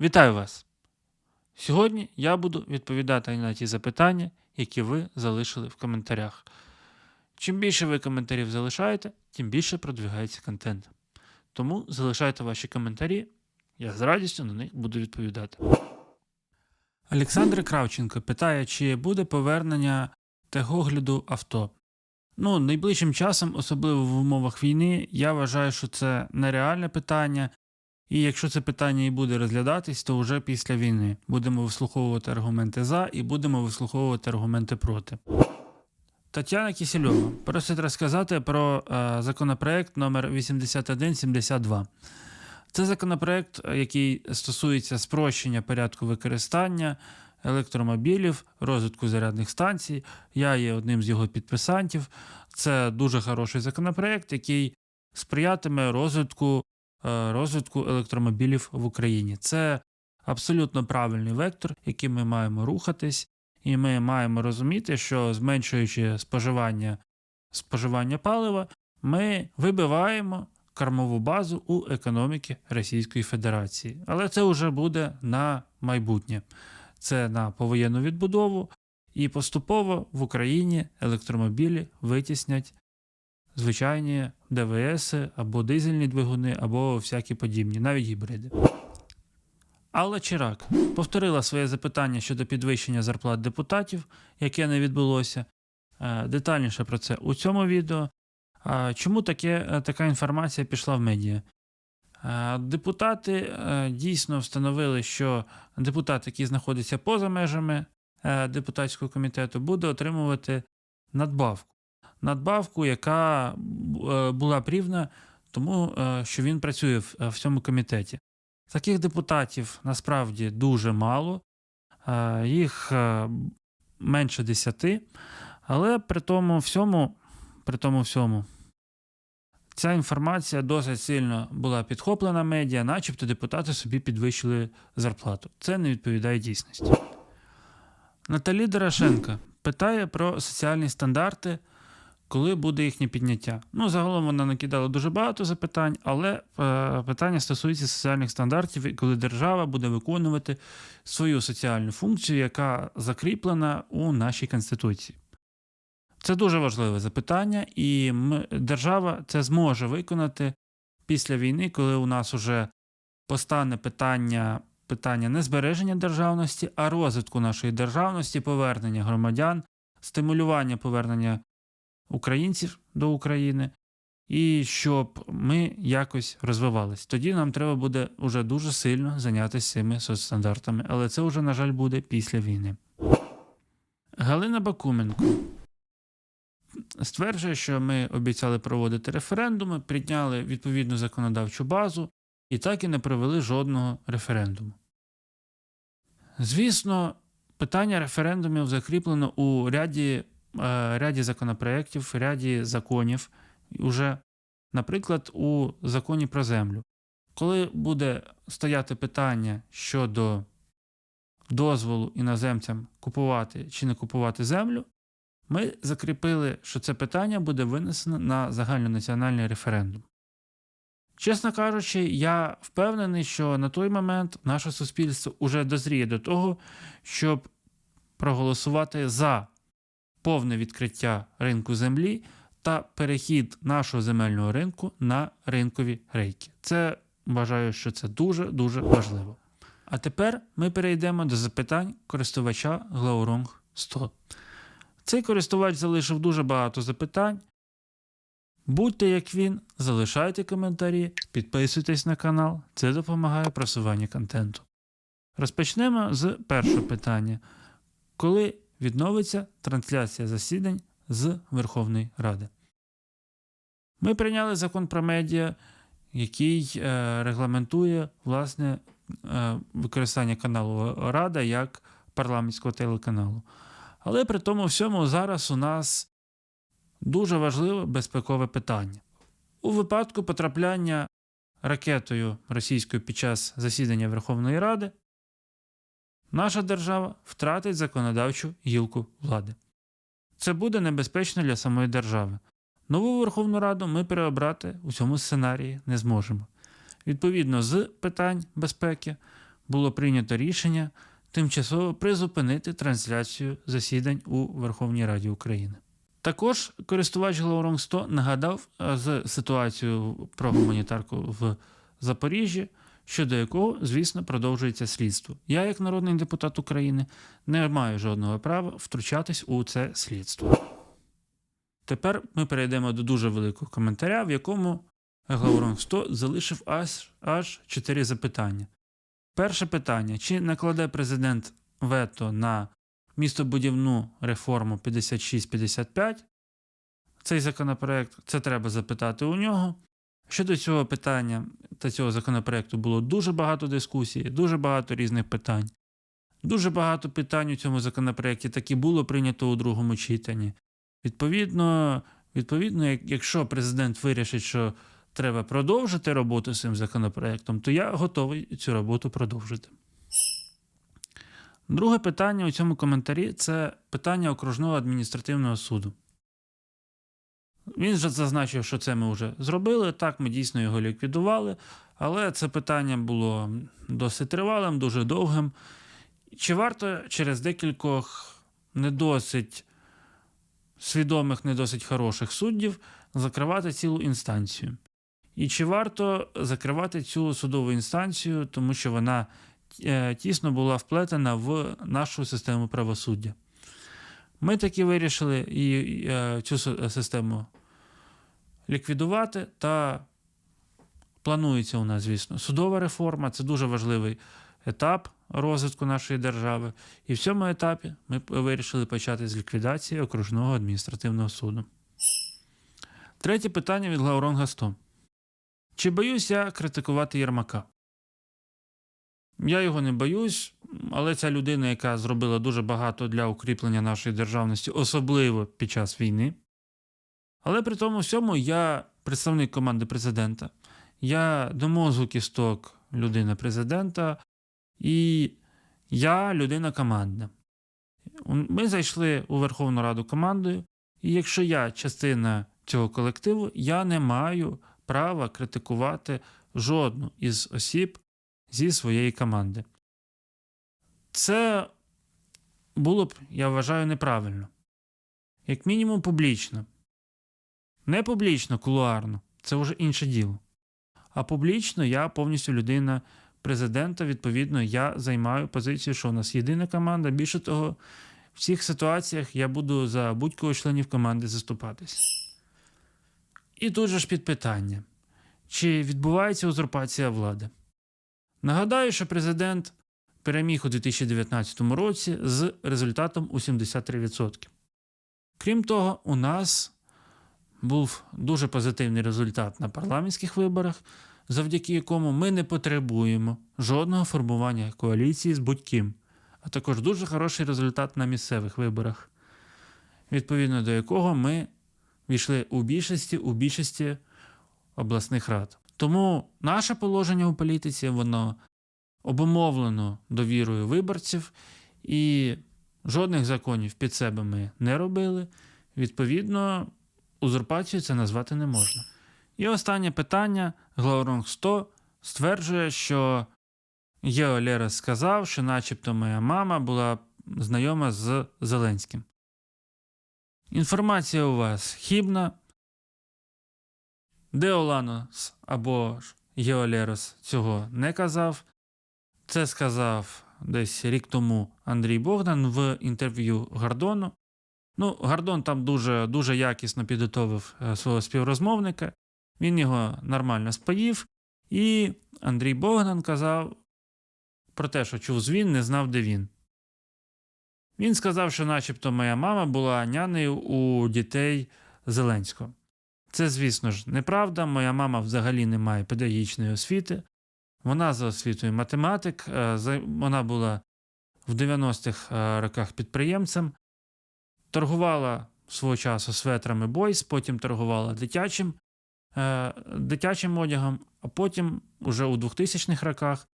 Вітаю вас! Сьогодні я буду відповідати на ті запитання, які ви залишили в коментарях. Чим більше ви коментарів залишаєте, тим більше продвигається контент. Тому залишайте ваші коментарі, я з радістю на них буду відповідати. Олександр Кравченко питає, чи буде повернення техогляду авто. Ну, найближчим часом, особливо в умовах війни, я вважаю, що це нереальне питання. І якщо це питання і буде розглядатись, то вже після війни будемо вислуховувати аргументи за і будемо вислуховувати аргументи проти. Тетяна Кісельова просить розказати про е, законопроект номер 8172. Це законопроект, е, який стосується спрощення порядку використання електромобілів, розвитку зарядних станцій. Я є одним з його підписантів. Це дуже хороший законопроект, який сприятиме розвитку розвитку електромобілів в Україні. Це абсолютно правильний вектор, яким ми маємо рухатись, і ми маємо розуміти, що зменшуючи споживання, споживання палива, ми вибиваємо кормову базу у економіки Російської Федерації. Але це вже буде на майбутнє. Це на повоєнну відбудову, і поступово в Україні електромобілі витіснять звичайні ДВС або дизельні двигуни, або всякі подібні, навіть гібриди. Алла Чирак повторила своє запитання щодо підвищення зарплат депутатів, яке не відбулося. Е, Детальніше про це у цьому відео. Чому таке, е, така інформація пішла в медіа? Е, Депутати дійсно встановили, що депутат, який знаходиться поза межами депутатського комітету, буде отримувати надбавку. Надбавку, яка е, була б рівна тому, е, що він працює в, в цьому комітеті. Таких депутатів насправді дуже мало, е, їх е, менше десяти, але при тому всьому, при тому всьому, ця інформація досить сильно була підхоплена медіа, начебто депутати собі підвищили зарплату. Це не відповідає дійсності. Наталі Дорошенка питає про соціальні стандарти, коли буде їхнє підняття. Ну, загалом вона накидала дуже багато запитань, але е, питання стосується соціальних стандартів, і коли держава буде виконувати свою соціальну функцію, яка закріплена у нашій Конституції. Це дуже важливе запитання, і держава це зможе виконати після війни, коли у нас уже постане питання, питання не збереження державності, а розвитку нашої державності, повернення громадян, стимулювання повернення українців до України, і щоб ми якось розвивались. Тоді нам треба буде уже дуже сильно зайнятися цими соцстандартами, але це вже, на жаль, буде після війни. Галина Бакуменко стверджує, що ми обіцяли проводити референдуми, підняли відповідну законодавчу базу і так і не провели жодного референдуму. Звісно, питання референдумів закріплено у ряді, ряді законопроєктів, ряді законів, уже, наприклад, у законі про землю. Коли буде стояти питання щодо дозволу іноземцям купувати чи не купувати землю, ми закріпили, що це питання буде винесено на загальнонаціональний референдум. Чесно кажучи, я впевнений, що на той момент наше суспільство уже дозріє до того, щоб проголосувати за повне відкриття ринку землі та перехід нашого земельного ринку на ринкові рейки. Це вважаю, що це дуже-дуже важливо. А тепер ми перейдемо до запитань користувача Glaurung 100. Цей користувач залишив дуже багато запитань. Будьте як він, залишайте коментарі, підписуйтесь на канал, це допомагає просуванню контенту. Розпочнемо з першого питання. Коли відновиться трансляція засідань з Верховної Ради? Ми прийняли закон про медіа, який е, регламентує власне е, використання каналу Рада як парламентського телеканалу. Але при тому всьому зараз у нас дуже важливе безпекове питання. У випадку потрапляння ракетою російською під час засідання Верховної Ради, наша держава втратить законодавчу гілку влади. Це буде небезпечно для самої держави. Нову Верховну Раду ми переобрати у цьому сценарії не зможемо. Відповідно з питань безпеки було прийнято рішення тимчасово призупинити трансляцію засідань у Верховній Раді України. Також користувач Глаурон 100 нагадав е, з ситуацією про гуманітарку в Запоріжжі, щодо якого, звісно, продовжується слідство. Я, як народний депутат України, не маю жодного права втручатись у це слідство. Тепер ми перейдемо до дуже великого коментаря, в якому Глаурон 100 залишив аж, аж 4 запитання. Перше питання: чи накладе президент вето на містобудівну реформу 5655? Цей законопроект це треба запитати у нього. Щодо цього питання та цього законопроекту було дуже багато дискусій, дуже багато різних питань. Дуже багато питань у цьому законопроекті таки було прийнято у другому читанні. Відповідно, відповідно, якщо президент вирішить, що треба продовжити роботу з цим законопроектом, то я готовий цю роботу продовжити. Друге питання у цьому коментарі це питання окружного адміністративного суду. Він вже зазначив, що це ми вже зробили. Так, ми дійсно його ліквідували, але це питання було досить тривалим, дуже довгим. Чи варто через декількох не досить свідомих, не досить хороших суддів закривати цілу інстанцію? І чи варто закривати цю судову інстанцію, тому що вона е, тісно була вплетена в нашу систему правосуддя? Ми таки вирішили і, і, е, цю систему ліквідувати та планується у нас, звісно, судова реформа це дуже важливий етап розвитку нашої держави. І в цьому етапі ми вирішили почати з ліквідації окружного адміністративного суду. Третє питання від Глауронга 100. Чи боюсь я критикувати Єрмака? Я його не боюсь, але ця людина, яка зробила дуже багато для укріплення нашої державності, особливо під час війни. Але при тому всьому я представник команди президента. Я до мозку кісток людина президента, і я людина команда. Ми зайшли у Верховну Раду командою, і якщо я частина цього колективу, я не маю права критикувати жодну із осіб зі своєї команди. Це було б, я вважаю, неправильно. Як мінімум, публічно. Не публічно, кулуарно, це вже інше діло. А публічно я повністю людина президента. Відповідно, я займаю позицію, що у нас єдина команда. Більше того, в цих ситуаціях я буду за будь-кого членів команди заступатись. І тут же ж під питання: чи відбувається узурпація влади? Нагадаю, що президент переміг у 2019 році з результатом у 73%. Крім того, у нас був дуже позитивний результат на парламентських виборах, завдяки якому ми не потребуємо жодного формування коаліції з будь-ким, а також дуже хороший результат на місцевих виборах, відповідно до якого ми війшли у більшості у більшості обласних рад. Тому наше положення у політиці воно обумовлено довірою виборців, і жодних законів під себе ми не робили. Відповідно, узурпацію це назвати не можна. І останнє питання. Глауронг 100 стверджує, що Єо Лерес сказав, що начебто моя мама була знайома з Зеленським. Інформація у вас хібна. Деоланос або ж Єолерос цього не казав. Це сказав десь рік тому Андрій Богдан в інтерв'ю Гордону. Ну, Гордон там дуже, дуже якісно підготовив е, свого співрозмовника. Він його нормально споїв. І Андрій Богдан казав про те, що чув звін, не знав, де він. Він сказав, що начебто моя мама була нянею у дітей Зеленського. Це, звісно ж, неправда. Моя мама взагалі не має педагогічної освіти. Вона за освітою математик. е, Вона була в 90-х е, роках підприємцем, торгувала свого часу светрами Бойс, потім торгувала дитячим, е, дитячим одягом, а потім, уже у 2000-х роках,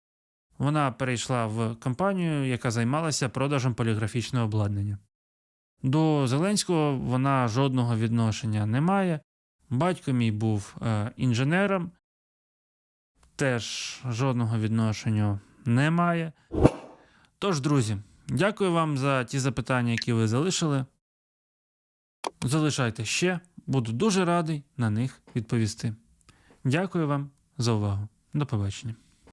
вона перейшла в компанію, яка займалася продажем поліграфічного обладнання. До Зеленського вона жодного відношення не має. Батько мій був е, інженером, теж жодного відношення немає. Тож, друзі, дякую вам за ті запитання, які ви залишили. Залишайте ще, буду дуже радий на них відповісти. Дякую вам за увагу. До побачення.